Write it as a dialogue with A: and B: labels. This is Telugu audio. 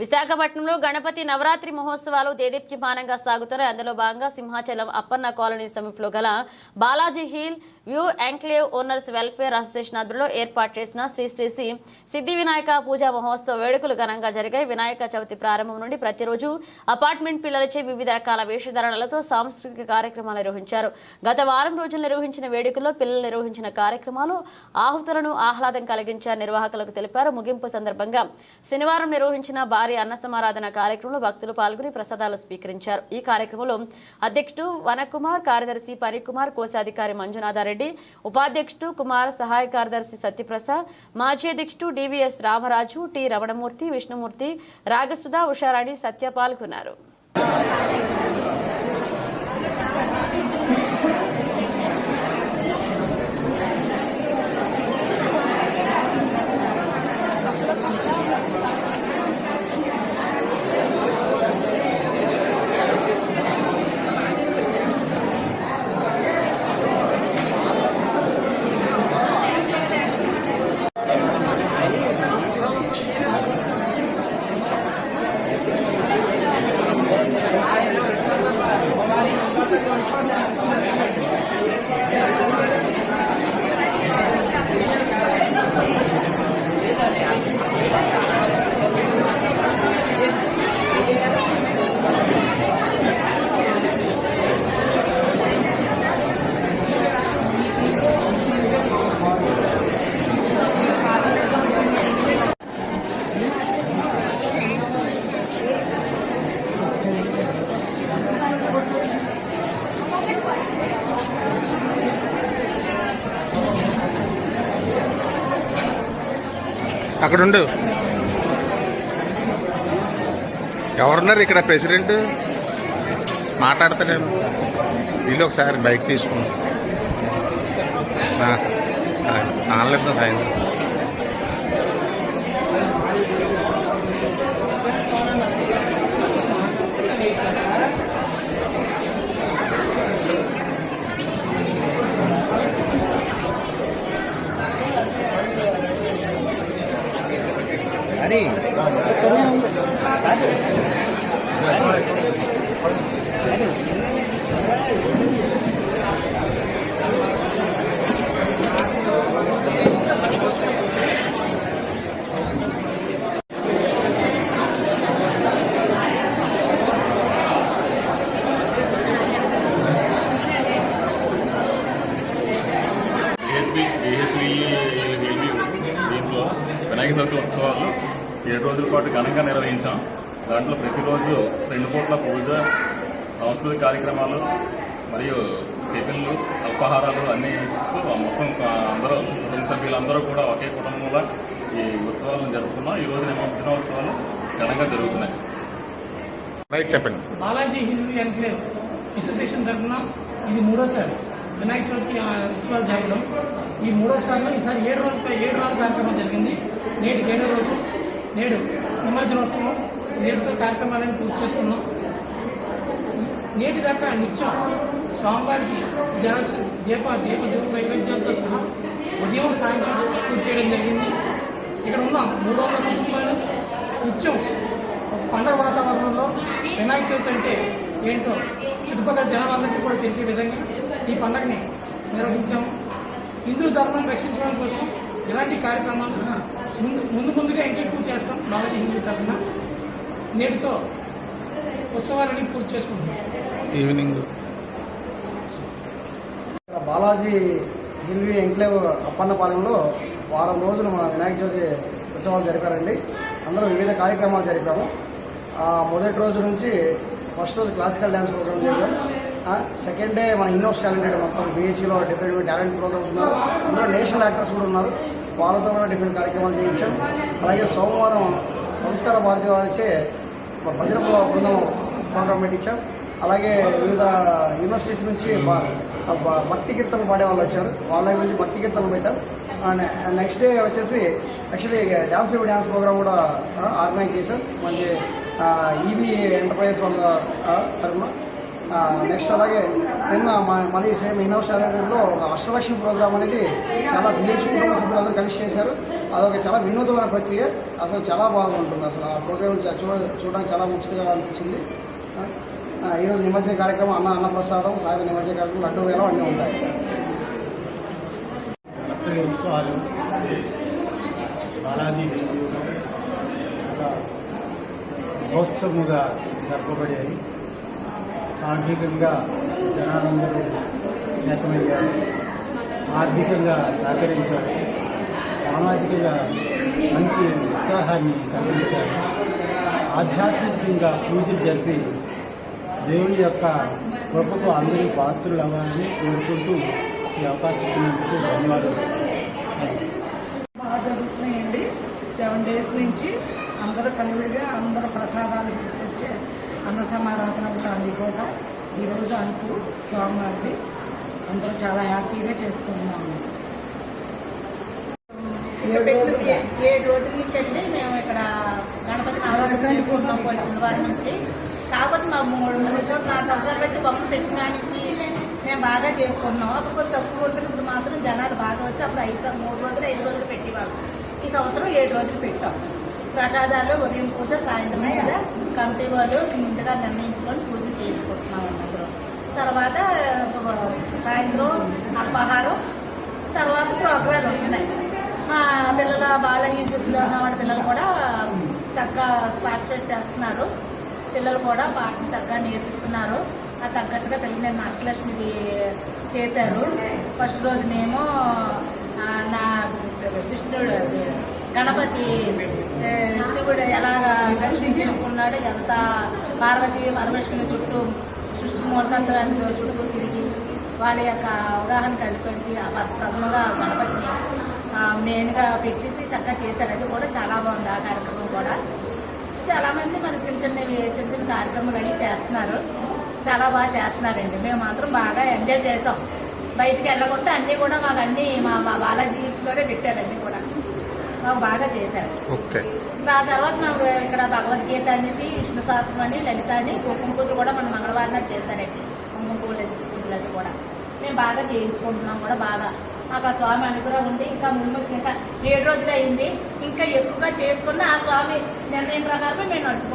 A: విశాఖపట్నంలో గణపతి నవరాత్రి మహోత్సవాలు దేదీప్యమానంగా సాగుతున్నాయి. అందులో భాగంగా సింహాచలం అప్పన్న కాలనీ సమీపంలో గల Balaji hill view enclave owners welfare association ఆధ్వర్యంలో ఏర్పాటు చేసిన శ్రీ శ్రీ శ్రీ సిద్ధి వినాయక పూజా మహోత్సవ వేడుకలు ఘనంగా జరిగాయి. వినాయక చవితి ప్రారంభం నుండి ప్రతిరోజు అపార్ట్మెంట్ పిల్లలచే వివిధ రకాల వేషధారణలతో సాంస్కృతిక కార్యక్రమాలు నిర్వహించారు. గత వారం రోజులు నిర్వహించిన వేడుకల్లో పిల్లలు నిర్వహించిన కార్యక్రమాలు ఆహుతులను ఆహ్లాదం కలిగించారు నిర్వాహకులకు తెలిపారు. ముగింపు సందర్భంగా శనివారం నిర్వహించిన భారీ అన్న సమారాధన కార్యక్రమంలో భక్తులు పాల్గొని ప్రసాదాలు స్వీకరించారు. ఈ కార్యక్రమంలో అధ్యక్షుడు వనకుమార్ కార్యదర్శి పరికుమార్ కోశాధికారి మంజునాథారెడ్డి ఉపాధ్యక్షుడు కుమార్ సహాయ కార్యదర్శి సత్యప్రసాద్ మాజీ అధ్యక్షుడు డివిఎస్ రామరాజు టి రమణమూర్తి విష్ణుమూర్తి రాగసుధ ఉషారాణి సత్య పాల్గొన్నారు
B: అక్కడ ఉండు ఎవరున్నారు ఇక్కడ ప్రెసిడెంట్? మాట్లాడతలేము వీళ్ళు ఒకసారి బైక్ తీసుకున్నాం ఆన్లైన్ సాయంత్రం
C: ఉత్సవాలు. ఏడు రోజుల పాటు ఘనంగా నిర్వహించాం. దాంట్లో ప్రతిరోజు రెండు పూట్ల పూజ సాంస్కృతిక కార్యక్రమాలు మరియు టిఫిన్లు అల్పాహారాలు అన్నీ ఇస్తూ మొత్తం అందరూ కుటుంబ సభ్యులందరూ కూడా ఒకే కుటుంబంలో ఈ ఉత్సవాలను జరుపుకున్నాం. ఈ రోజు నిమజ్జనోత్సవాలు ఘనంగా జరుగుతున్నాయి.
B: చెప్పండి.
D: బాలాజీ హిందూ ఎన్క్లేవ్ అసోసియేషన్ తరఫున ఇది మూడోసారి. వినాయక చవితి ఆ, ఉత్సవాలు జరగడం. ఈ మూడోసారిలో ఈసారి ఏడు రోజులు ఏడు రోజుల కార్యక్రమం జరిగింది. నేటికి ఏడో రోజు నేడు నిమజ్జనోత్సవం. నేటితో కార్యక్రమాలను పూర్తి చేసుకున్నాం. నేటి దాకా నిత్యం స్వామివారికి జన దీప దీప జ్యోతి నైవేద్యాలతో సహా ఉదయం సాయంత్రం పూర్తి చేయడం జరిగింది. ఇక్కడ ఉన్న మూడు వందల కుటుంబాలు నిత్యం పండగ వాతావరణంలో వినాయక చవితి అంటే ఏంటో చుట్టుపక్కల జనాలందరికీ కూడా తెలిసే విధంగా ఈ పండగని నిర్వహించాము. హిందూ ధర్మాన్ని రక్షించడం కోసం ఇలాంటి కార్యక్రమాలు ముందు ముందు ముందుగా ఇంకెక్కువ చేస్తాం బాలాజీ హిందూ తరఫున. నేటితో ఉత్సవాలని పూర్తి చేసుకుంటున్నాం.
B: Evening.
E: Balaji hill view enclave అప్పన్నపాలెంలో వారం రోజులు మన వినాయక చవితి ఉత్సవాలు జరిపారండి. అందరూ వివిధ కార్యక్రమాలు జరిపాము. ఆ, మొదటి రోజు నుంచి ఫస్ట్ రోజు క్లాసికల్ డ్యాన్స్ ప్రోగ్రామ్ జరిపాం సెకండ్ డే మన ఇన్నోస్ టాలెంటెడ్ మొత్తం బీహెచ్లో డిఫరెంట్ టాలెంట్ ప్రోగ్రామ్స్ ఉన్నారు. అందులో నేషనల్ యాక్టర్స్ కూడా ఉన్నారు. వాళ్ళతో కూడా డిఫరెంట్ కార్యక్రమాలు చేయించాం. అలాగే సోమవారం సంస్కార భారతి వారిచే భజన బృందం ప్రోగ్రామ్ పెట్టించాం. అలాగే వివిధ యూనివర్సిటీస్ నుంచి భక్తి కీర్తనలు పాడే వాళ్ళు వచ్చారు. వాళ్ళ దగ్గర నుంచి భక్తి కీర్తనలు పెట్టాం. అండ్ నెక్స్ట్ డే వచ్చేసి actually dance baby dance programme కూడా ఆర్గనైజ్ చేశాం. మంచి ఈవీ ఎంటర్ప్రైజెస్ వాళ్ళ తరఫున. నెక్స్ట్ అలాగే నిన్న మా మళ్ళీ సేమ్ ఇన్నోస్ ఒక అష్టలక్ష్మి ప్రోగ్రామ్ అనేది చాలా బిహెచ్ కుటుంబ సభ్యులందరూ కలిసి చేశారు. అదొక చాలా వినూతమైన ప్రక్రియ. అసలు చాలా బాగుంటుంది అసలు ఆ ప్రోగ్రామ్ చూడ చూడడానికి చాలా ముచ్చటగా అనిపించింది. ఈరోజు నిమజ్జన కార్యక్రమం అన్న అన్నప్రసాదం సాయంత్రం నిమజ్జన కార్యక్రమం లడ్డు వేలం అన్నీ ఉంటాయి.
F: ఉత్సవాలు. బాలాజీ మహోత్సవముగా జరపబడాయి సాంఘికంగా జనాలందరూ ఏకమయ్యారు ఆర్థికంగా సహకరించారు. సామాజికంగా మంచి ఉత్సాహాన్ని కలిగించారు. ఆధ్యాత్మికంగా పూజలు జరిపి దేవుని యొక్క కృపకు అందరూ పాత్రలు అవ్వాలని కోరుకుంటూ ఈ అవకాశం ఇచ్చినందుకు ధన్యవాదాలు.
G: బాగా జరుగుతున్నాయండి. సెవెన్ డేస్ నుంచి అందరూ కలివిడిగా అందరూ ప్రసాదాలు తీసుకొచ్చారు అన్న సమారాధన అవుతుంది కూడా ఈరోజు అనుకు స్వామివారిది అందరూ చాలా హ్యాపీగా చేసుకుంటున్నాము. ఏడు రోజులు
H: నుంచి మేము ఇక్కడ గణపతి నవరాత్రి చేసుకుంటాం వచ్చిన వారి నుంచి. కాకపోతే మా మూడు మూడు సంవత్సరాలు నాలుగు సంవత్సరాలు పెట్టి బొమ్మ పెట్టిన నుంచి మేము బాగా చేసుకుంటున్నాం. అప్పుడు కొంచెం తక్కువ ఉంటుంది ఇప్పుడు మాత్రం జనాలు బాగా వచ్చి అప్పుడు ఐదు మూడు రోజులు ఐదు రోజులు పెట్టేవాళ్ళు. ఈ సంవత్సరం ఏడు రోజులు పెట్టాం. ప్రసాదాలు ఉదయం పూజ సాయంత్రం పూజ కమిటీ వాళ్ళు ముందుగా నిర్ణయించుకొని పూజలు చేయించుకుంటున్నాం అందరూ తర్వాత సాయంత్రం అల్పాహారం తర్వాత ప్రోగ్రాలు ఉంటున్నాయి మా పిల్లల బాల యూట్యూబ్లో ఉన్న వాళ్ళ పిల్లలు కూడా చక్కగా పార్టిసిపేట్ చేస్తున్నారు. పిల్లలు కూడా పాటలు చక్కగా నేర్పిస్తున్నారు. ఆ తగ్గట్టుగా పిల్లలు నేను అష్టలక్ష్మిది చేశారు. ఫస్ట్ రోజునేమో నా కృష్ణుడు అది గణపతి శివుడు ఎలాగ దర్శనం చేసుకున్నాడు ఎంత పార్వతి పరమేశ్వరుని చుట్టూ సృష్టి మూలతంత్రానికి చుట్టూ తిరిగి వాళ్ళ యొక్క అవగాహన కల్పించి ప్రథమగా గణపతిని మెయిన్గా పెట్టేసి చక్కగా చేశారు. అది కూడా చాలా బాగుంది ఆ కార్యక్రమం కూడా. చాలా మంది మన చిన్న చిన్నవి చిన్న చిన్న కార్యక్రమాలు అవి చేస్తున్నారు. చాలా బాగా చేస్తున్నారండి. మేము మాత్రం బాగా ఎంజాయ్ చేసాం బయటికి వెళ్ళకుండా అన్నీ కూడా మాకు అన్నీ మా మా బాలాజీ లోనే పెట్టారండి కూడా. బాగా చేశారు.
B: ఓకే.
H: ఆ తర్వాత మాకు ఇక్కడ భగవద్గీత అనేసి విష్ణు సహస్రం అని లలిత అని కుంకుమ పూజలు కూడా మన మంగళవారం నాడు చేశారండి. కుంకుమ పూజలు పూజలు కూడా. మేము బాగా చేయించుకుంటున్నాం కూడా బాగా. మాకు ఆ స్వామి అనుగ్రహం ఉంది. ఇంకా ముందు ఇంకా ఏడు రోజులు అయింది ఇంకా ఎక్కువగా చేసుకున్న ఆ స్వామి నిర్ణయం ప్రకారమే మేము నడుచుకుంటాం